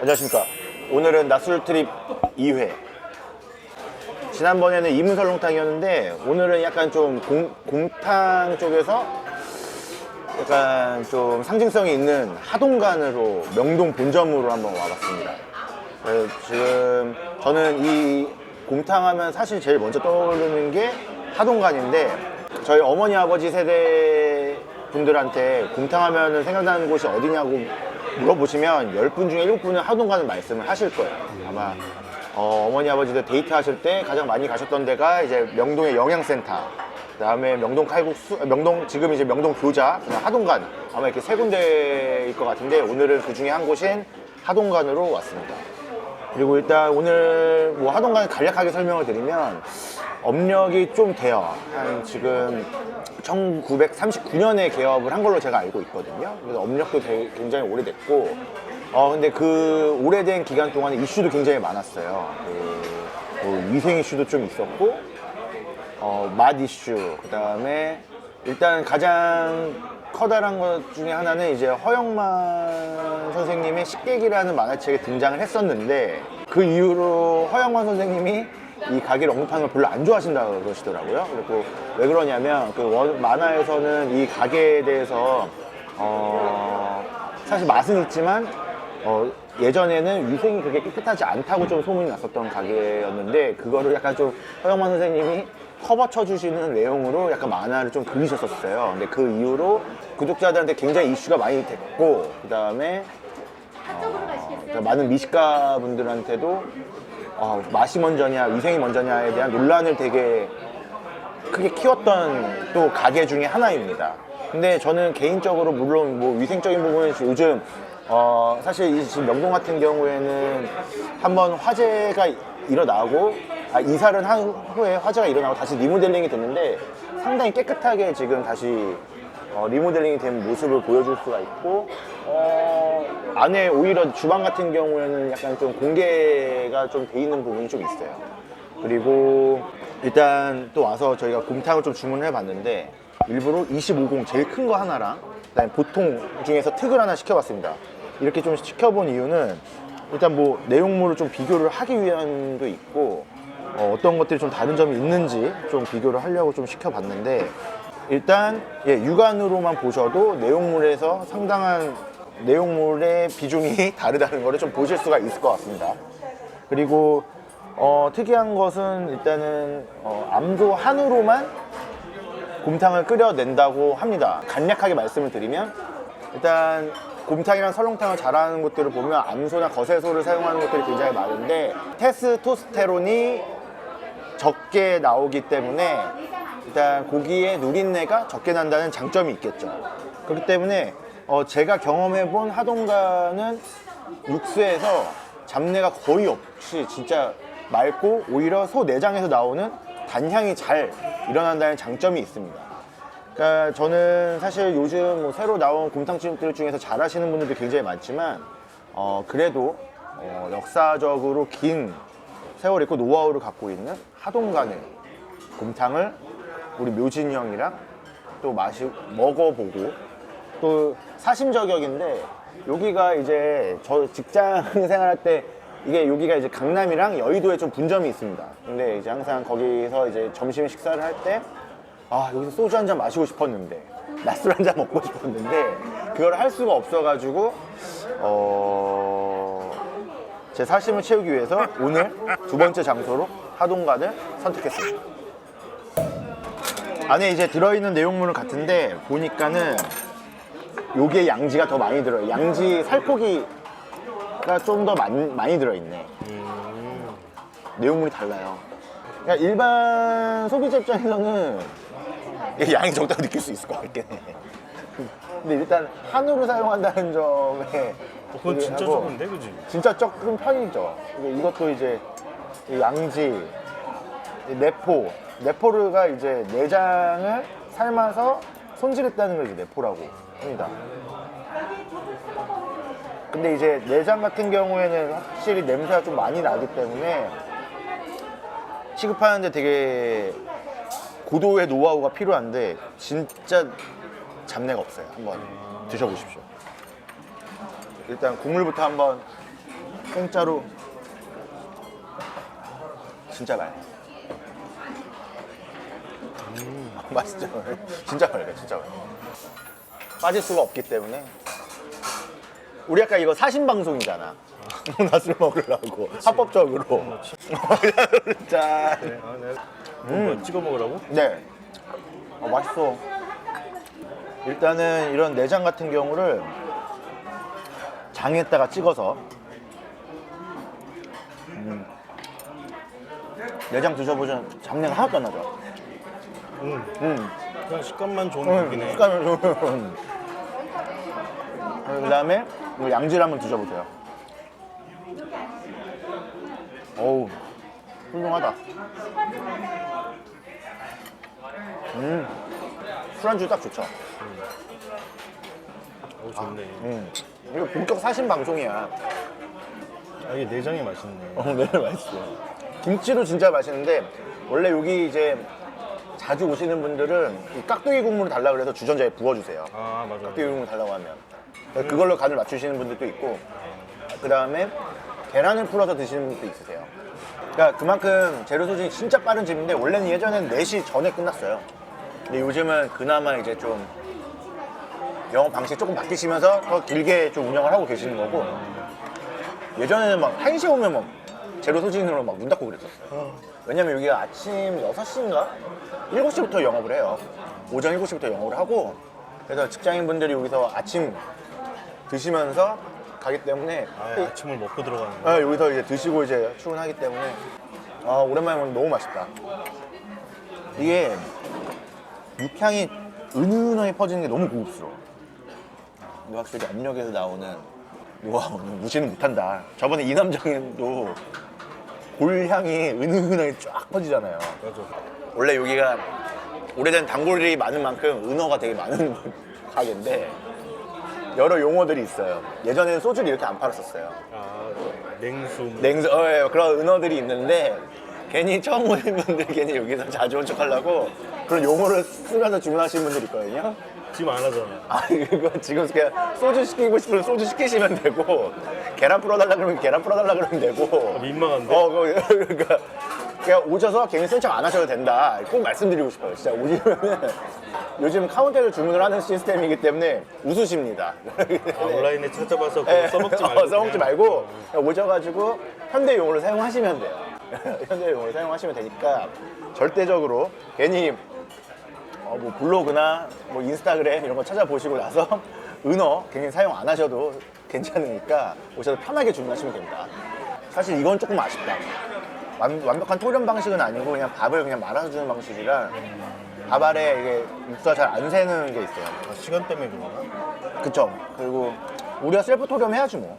안녕하십니까. 오늘은 낮술 트립 2회. 지난번에는 이문설렁탕이었는데 오늘은 약간 좀 공, 곰탕 쪽에서 약간 좀 상징성이 있는 하동간으로 명동 본점으로 한번 와봤습니다. 그래서 지금 저는 이 곰탕 하면 사실 제일 먼저 떠오르는 게 하동간인데 저희 어머니 아버지 세대 분들한테 곰탕 하면 생각나는 곳이 어디냐고 물어보시면 10분 중에 7분은 하동간을 말씀을 하실 거예요. 아마 어, 머니 아버지들 데이트 하실 때 가장 많이 가셨던 데가 이제 명동의 영양센터 그 다음에 명동 칼국수, 아, 명동 지금 이제 명동 교자, 하동간 아마 이렇게 세 군데일 것 같은데 오늘은 그 중에 한 곳인 하동간으로 왔습니다. 그리고 일단 오늘 뭐 하동간 간략하게 설명을 드리면 업력이 좀 돼요. 한 지금 1939년에 개업을 한 걸로 제가 알고 있거든요. 그래서 업력도 되게 굉장히 오래됐고, 어 근데 그 오래된 기간 동안에 이슈도 굉장히 많았어요. 그, 뭐 위생 이슈도 좀 있었고, 어, 맛 이슈, 그 다음에 일단 가장 커다란 것 중에 하나는 이제 허영만 선생님의 식객이라는 만화책에 등장을 했었는데 그 이후로 허영만 선생님이 이 가게를 언급하는 걸 별로 안 좋아하신다고 그러시더라고요. 그리고 왜 그러냐면 그 원- 만화에서는 이 가게에 대해서 어, 사실 맛은 있지만 어, 예전에는 위생이 그렇게 깨끗하지 않다고 좀 소문이 났었던 가게였는데 그거를 약간 좀 허영만 선생님이 커버 쳐주시는 내용으로 약간 만화를 좀 그리셨었어요. 근데 그 이후로 구독자들한테 굉장히 이슈가 많이 됐고 그 다음에 어, 많은 미식가 분들한테도 어, 맛이 먼저냐 위생이 먼저냐에 대한 논란을 되게 크게 키웠던 또 가게 중에 하나입니다. 근데 저는 개인적으로 물론 뭐 위생적인 부분은 요즘 어 사실 이 지금 명동 같은 경우에는 한번 화재가 일어나고 아, 이사를 한 후에 화재가 일어나고 다시 리모델링이 됐는데 상당히 깨끗하게 지금 다시 어, 리모델링이 된 모습을 보여줄 수가 있고 어, 안에 오히려 주방 같은 경우에는 약간 좀 공개가 좀 돼 있는 부분이 좀 있어요. 그리고 일단 또 와서 저희가 곰탕을 좀 주문을 해봤는데 일부러 25공 제일 큰 거 하나랑 그다음에 보통 중에서 특을 하나 시켜봤습니다. 이렇게 좀 시켜본 이유는 일단 뭐 내용물을 좀 비교를 하기 위함도 있고 어, 떤 것들이 좀 다른 점이 있는지 좀 비교를 하려고 좀 시켜봤는데 일단 예, 육안으로만 보셔도 내용물에서 상당한 내용물의 비중이 다르다는 것을 좀 보실 수가 있을 것 같습니다. 그리고 어, 특이한 것은 일단은 어, 암소 한우로만 곰탕을 끓여낸다고 합니다. 간략하게 말씀을 드리면 일단 곰탕이랑 설렁탕을 잘하는 곳들을 보면 암소나 거세소를 사용하는 것들이 굉장히 많은데 테스토스테론이 적게 나오기 때문에 일단 고기의 누린내가 적게 난다는 장점이 있겠죠. 그렇기 때문에 어, 제가 경험해 본 하동간은 육수에서 잡내가 거의 없이 진짜 맑고 오히려 소 내장에서 나오는 단향이 잘 일어난다는 장점이 있습니다. 그러니까 저는 사실 요즘 뭐 새로 나온 곰탕집들 중에서 잘하시는 분들도 굉장히 많지만 어, 그래도 어, 역사적으로 긴 세월 있고 노하우를 갖고 있는 하동간의 곰탕을 우리 묘진이 형이랑 또 마시 먹어보고 또 사심 저격인데 여기가 이제 저 직장 생활할 때 이게 여기가 이제 강남이랑 여의도에 좀 분점이 있습니다. 근데 이제 항상 거기서 이제 점심 식사를 할 때 아 여기서 소주 한 잔 마시고 싶었는데 낮술 한 잔 먹고 싶었는데 그걸 할 수가 없어가지고 어. 제 사심을 채우기 위해서 오늘 두 번째 장소로 하동간을 선택했습니다. 안에 이제 들어있는 내용물은 같은데 보니까는 요게 양지가 더 많이 들어요. 양지 살코기가 좀 더 많이 들어있네. 내용물이 달라요. 그러니까 일반 소비자 입장에서는 양이 적다고 느낄 수 있을 것 같긴 해. 근데 일단 한우를 사용한다는 점에 어, 그건 진짜 하고 적은데, 그지? 진짜 조금 편이죠. 이것도 이제 이 양지, 이 내포, 내포르가 이제 내장을 삶아서 손질했다는 걸 이제 내포라고 합니다. 근데 이제 내장 같은 경우에는 확실히 냄새가 좀 많이 나기 때문에 취급하는데 되게 고도의 노하우가 필요한데 진짜 잡내가 없어요. 한번 드셔보십시오. 일단 국물부터 한번 생짜로 진짜 말. 맛있죠? 진짜 맑아, 진짜 맑아. 빠질 수가 없기 때문에. 우리 아까 이거 사신 방송이잖아. 나술 먹으려고 합법적으로. 짠. 네, 아, 네. 음. 찍어 먹으라고? 네. 아, 맛있어. 일단은 이런 내장 같은 경우를 장에다가 찍어서 음. 내장 드셔보시면 잡내가 하나도 안 나죠. 음. 음. 그냥 식감만 좋은 음, 고기네. 식감이 좋은. 그 다음에 양질 한번 드셔보세요. 어우, 훌륭하다. 음, 술안주 딱 좋죠. 오, 좋네. 음, 이거 본격 사신 방송이야. 아, 이게 내장이 맛있네. 어, 네, 맛있어. 김치도 진짜 맛있는데, 원래 여기 이제 자주 오시는 분들은 이 깍두기 국물을 달라 그래서 주전자에 부어주세요. 아, 맞아. 깍두기 국물 달라고 하면. 그걸로 간을 맞추시는 분들도 있고, 그 다음에 계란을 풀어서 드시는 분도 있으세요. 그러니까 그만큼 재료 소진이 진짜 빠른 집인데, 원래는 예전엔 4시 전에 끝났어요. 근데 요즘은 그나마 이제 좀 영업 방식 조금 바뀌시면서 더 길게 좀 운영을 하고 계시는 거고, 예전에는 막 1시에 오면 막 재료 소진으로 막 문 닫고 그랬었어요. 왜냐면 여기가 아침 6시인가? 7시부터 영업을 해요. 오전 7시부터 영업을 하고 그래서 직장인분들이 여기서 아침 드시면서 가기 때문에 아, 아침을 먹고 들어가는 거. 아, 여기서 이제 드시고 이제 출근하기 때문에 아, 오랜만에 먹으면 너무 맛있다. 이게 육향이 은은하게 퍼지는 게 너무 고급스러워. 근데 확실히 압력에서 나오는 와 오늘 무시는 못한다. 저번에 이남정도 골향이 은은하게 쫙 퍼지잖아요. 맞아. 원래 여기가 오래된 단골들이 많은 만큼 은어가 되게 많은 가게인데 여러 용어들이 있어요. 예전에는 소주를 이렇게 안 팔았었어요. 아, 냉수. 뭐. 냉수, 어, 예, 그런 은어들이 있는데 괜히 처음 오는 분들 괜히 여기서 자주 온 척 하려고 그런 용어를 쓰면서 주문하시는 분들이 있거든요. 지금 안 하잖아. 아, 이거 지금 그냥 소주 시키고 싶으면 소주 시키시면 되고 계란 풀어달라 그러면 계란 풀어달라 그러면 되고 아, 민망한데? 어, 그거- 그러니까 그냥 오셔서 괜히 센척 안 하셔도 된다. 꼭 말씀드리고 싶어요. 진짜 오시면은 요즘 카운터에서 주문을 하는 시스템이기 때문에 웃으십니다. 아, 온라인에 찾아봐서 그거 예, 써먹지 말고. 어, 써먹지 그냥. 말고 그냥 오셔가지고 현대 용어를 사용하시면 돼요. 현대용어를 사용하시면 되니까 절대적으로 괜히 어, 뭐 블로그나 뭐 인스타그램 이런 거 찾아보시고 나서 은어 괜히 사용 안 하셔도 괜찮으니까 오셔서 편하게 주문하시면 됩니다. 사실 이건 조금 아쉽다. 완, 완벽한 토렴 방식은 아니고 그냥 밥을 그냥 말아서 주는 방식이라 밥 아래 이게 육수가 잘 안 새는 게 있어요. 아, 시간 때문에 그런가? 그쵸. 그리고 우리가 셀프 토렴 해야지 뭐.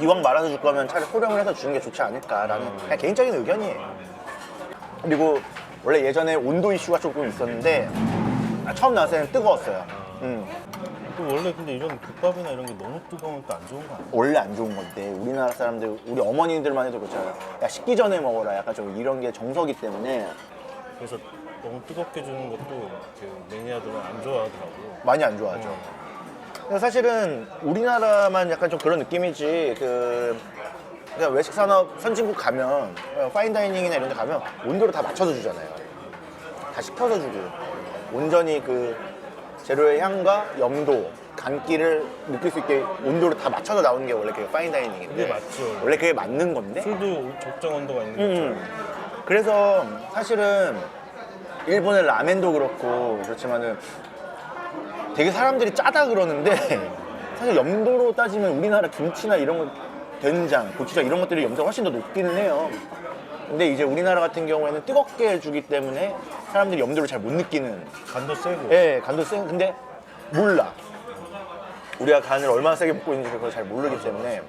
이왕 말아서 줄 거면 차라리 토렴을 해서 주는 게 좋지 않을까라는 그냥 개인적인 의견이에요. 그리고 원래 예전에 온도 이슈가 조금 있었는데 아, 처음 나왔을 때는 뜨거웠어요. 음. 또 원래 근데 이런 국밥이나 이런 게 너무 뜨거우면 또 안 좋은 거 아니야? 원래 안 좋은 건데 우리나라 사람들 우리 어머니들만 해도 그렇잖아요. 야 식기 전에 먹어라. 약간 좀 이런 게 정석이 때문에 그래서 너무 뜨겁게 주는 것도 그 매니아들은 안 좋아하더라고. 많이 안 좋아하죠. 사실은 우리나라만 약간 좀 그런 느낌이지 그 그냥 외식 산업 선진국 가면 어, 파인다이닝이나 이런 데 가면 온도를 다 맞춰서 주잖아요. 다 식혀서 주고 온전히 그 재료의 향과 염도, 간기를 느낄 수 있게 온도를 다 맞춰서 나오는 게 원래 그 파인다이닝인데 그게 맞죠. 원래 그게 맞는 건데 술도 적정 온도가 있는 음. 거죠. 그래서 사실은 일본의 라멘도 그렇고 그렇지만은 되게 사람들이 짜다 그러는데 사실 염도로 따지면 우리나라 김치나 이런 거 된장, 고추장 이런 것들이 염도가 훨씬 더 높기는 해요. 근데 이제 우리나라 같은 경우에는 뜨겁게 주기 때문에 사람들이 염도를 잘 못 느끼는 간도 세고. 예, 간도 센 근데 몰라. 우리가 간을 얼마나 세게 먹고 있는지 그걸 잘 모르기 때문에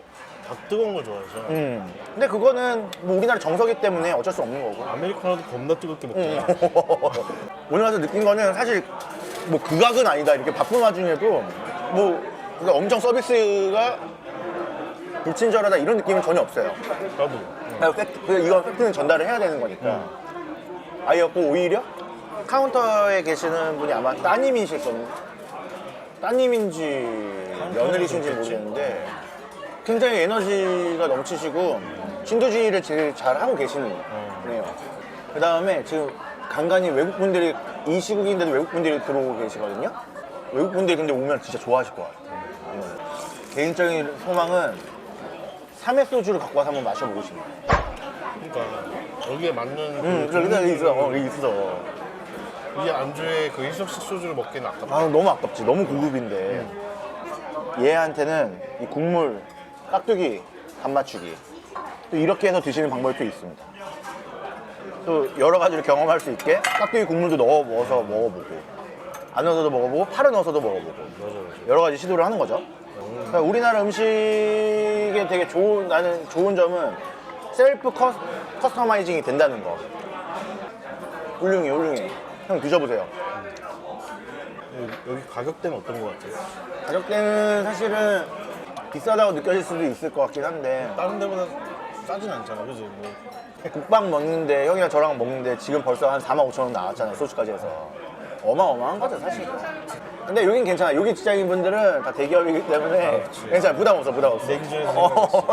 다 뜨거운 걸 좋아하죠. 음. 근데 그거는 뭐 우리나라 정서기 때문에 어쩔 수 없는 거고. 아메리카노도 겁나 뜨겁게 먹잖아. 오늘 와서 느낀 거는 사실 뭐 극악은 아니다 이렇게 바쁜 와중에도 뭐 그러니까 엄청 서비스가 불친절하다 이런 느낌은 전혀 없어요. 나도. 그냥 팩트, 그 이건 팩트는 전달을 해야 되는 거니까. 아이였고 오히려 카운터에 계시는 분이 아마 따님이실 겁니다. 따님인지 며느리신지 그렇겠지. 모르겠는데 굉장히 에너지가 넘치시고 진도주의를 제일 잘 하고 계시네요. 그 다음에 지금 간간히 외국 분들이 이 시국인데도 외국분들이 들어오고 계시거든요. 외국분들이 근데 오면 진짜 좋아하실 것 같아요. 음. 개인적인 소망은 삼회 소주를 갖고 와서 한번 마셔보고 싶네요. 그러니까 여기에 맞는 음, 그 그래, 여기 있어. 어, 여기 있어. 이 안주에 그 일접식 소주를 먹기는 아깝다. 아, 너무 아깝지. 너무 고급인데. 얘한테는 이 국물, 깍두기, 간 맞추기. 또 이렇게 해서 드시는 방법이 또 있습니다. 또 여러 가지를 경험할 수 있게 깍두기 국물도 넣어 먹어서 먹어보고 안 넣어서도 먹어보고 파를 넣어서도 먹어보고. 여러 가지 시도를 하는 거죠. 그러니까 우리나라 음식에 되게 좋은 나는 좋은 점은 셀프 커, 커스터마이징이 된다는 거. 훌륭해, 훌륭해. 형 드셔보세요. 여기, 여기 가격대는 어떤 것 같아요? 가격대는 사실은 비싸다고 느껴질 수도 있을 것 같긴 한데 다른 데보다 싸진 않잖아, 그지? 뭐 국밥 먹는데 형이랑 저랑 먹는데 지금 벌써 한 4만 5천 원 나왔잖아요 소주까지 해서 어마어마한 거죠 사실 근데 여긴 괜찮아 여기 직장인 분들은 다 대기업이기 때문에 아, 그치. 괜찮아 부담 없어 부담 없어 내 기준에서 어.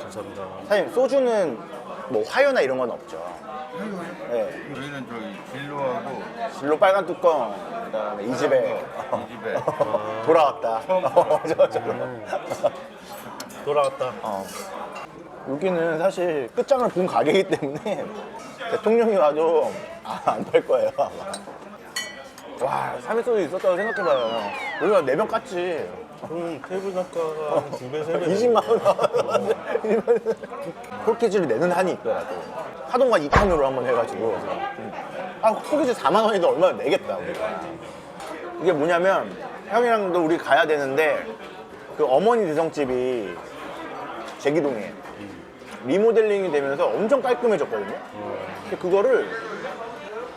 감사합니다. 사장님 소주는 뭐 화요나 이런 건 없죠 네. 저희는 저기 진로하고 진로 빨간 뚜껑 그다음에 이 집에. 이 집에. 돌아왔다. 어, 저, 저. 돌아왔다. 어. 여기는 사실 끝장을 본 가게이기 때문에 대통령이 와도 아, 안팔 거예요 아마. 와 3일 소주 있었다고 생각해봐요. 우리가 4병 깠지. 그럼 테이블 단가가 두 배, 세 배. 20만 원. 콜키지를 내는 한이 있더라고 하동과 2탄으로 한번 해가지고 아 콜키지 4만 원이도 얼마나 내겠다 우리가. 이게 뭐냐면 형이랑도 우리 가야 되는데 그 어머니 대성집이 제기동에 리모델링이 되면서 엄청 깔끔해졌거든요. 근데 그거를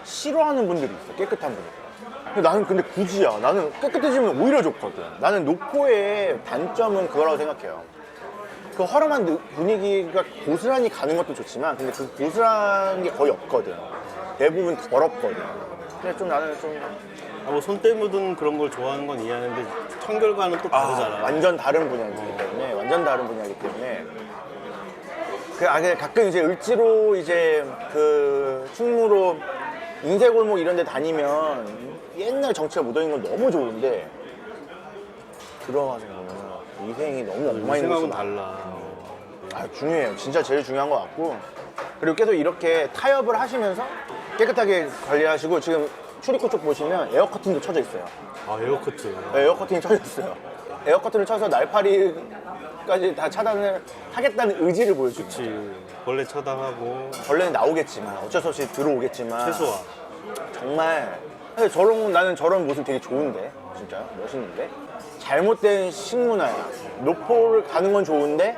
싫어하는 분들이 있어 깨끗한 분들. 근데 나는 근데 굳이야. 나는 깨끗해지면 오히려 좋거든. 나는 노포의 단점은 그거라고 생각해요. 그 허름한 느- 분위기가 고스란히 가는 것도 좋지만 근데 그 고스란한 게 거의 없거든 대부분 더럽거든 근데 좀 나는 좀 아, 뭐 손때 묻은 그런 걸 좋아하는 건 이해하는데 청결과는 또 다르잖아. 아, 완전 다른 분야이기 때문에 완전 다른 분야이기 때문에 그 아, 근데 가끔 이제 을지로 이제 그 충무로 인쇄골목 이런 데 다니면 옛날 정치가 묻어있는 건 너무 좋은데 들어가서 보면 위생이 너무 엉망인 생각은 곳이 달라. 아, 중요해요. 진짜 제일 중요한 것 같고. 그리고 계속 이렇게 타협을 하시면서 깨끗하게 관리하시고 지금 출입구 쪽 보시면 에어 커튼도 쳐져 있어요. 아, 에어커트. 에어 커튼이 쳐져 있어요. 에어 커튼을 쳐서 날파리까지 다 차단을 하겠다는 의지를 보여주지. 그치. 벌레 차단하고 원래는 나오겠지만 어쩔 수 없이 들어오겠지만 최소화. 정말 사실 저런 나는 저런 모습 되게 좋은데 진짜 멋있는데 잘못된 식문화야 노포를 가는 건 좋은데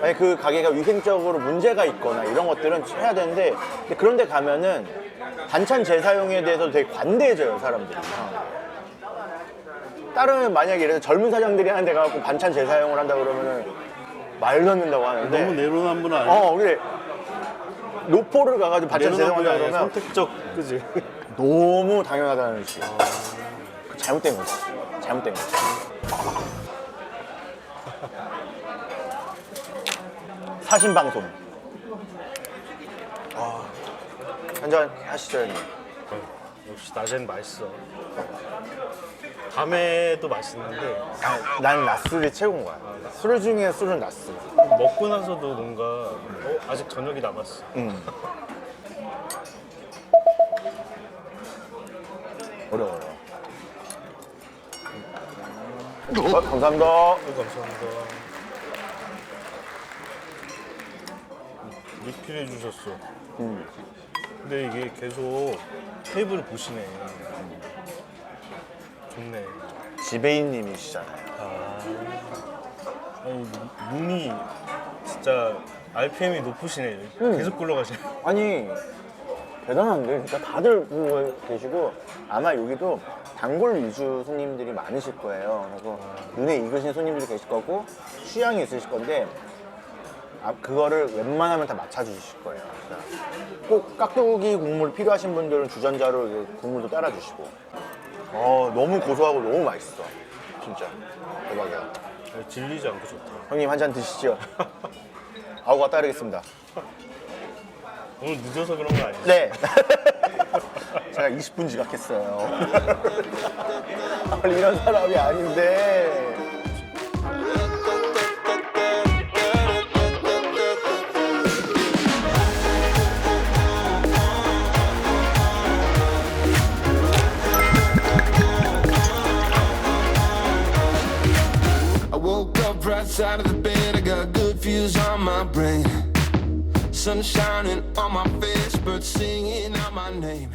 만약 그 가게가 위생적으로 문제가 있거나 이런 것들은 해야 되는데 근데 그런 데 가면은 반찬 재사용에 대해서 되게 관대해져요 사람들이 다른 만약에 예를 들어 젊은 사장들이 하는 데 가고 반찬 재사용을 한다 그러면은 말도 안 된다고 하는데 너무 내로남불 아니야? 어 근데 노포를 가가지고 반찬 재사용한다? 그러면 선택적, 그지? 너무 당연하다는 식. 그 잘못된 거지. 잘못된 거지. 사신 방송. 아, 한잔 하시죠, 형님. 역시 낮엔 맛있어. 밤에도 맛있는데 아, 난 낮술이 최고인 거야. 술 중에 술은 낮술. 먹고 나서도 뭔가 어, 아직 저녁이 남았어. 응. 어려워요. 어, 감사합니다. 어, 감사합니다. 리필해 주셨어. 음. 근데 이게 계속 테이블을 보시네. 좋네. 지배인님이시잖아요. 아. 아니, 눈이 진짜 RPM이 높으시네. 음. 계속 굴러가시네. 아니 대단한데 진짜 다들 보고 계시고 아마 여기도 단골 위주 손님들이 많으실 거예요. 그래서 눈에 익으신 손님들이 계실 거고 취향이 있으실 건데 아, 그거를 웬만하면 다 맞춰주실 거예요. 그러니까 꼭 깍두기 국물 필요하신 분들은 주전자로 국물도 따라주시고 어 너무 고소하고 너무 맛있어 진짜 대박이야. 질리지 않고 좋다. 형님 한 잔 드시죠. 아우가 따르겠습니다. 오늘 늦어서 그런 거 아니지? 네. 제가 20분 지각했어요. 원래 이런 사람이 아닌데. Side of the bed, I got good views on my brain. Sun shining on my face, birds singing out my name.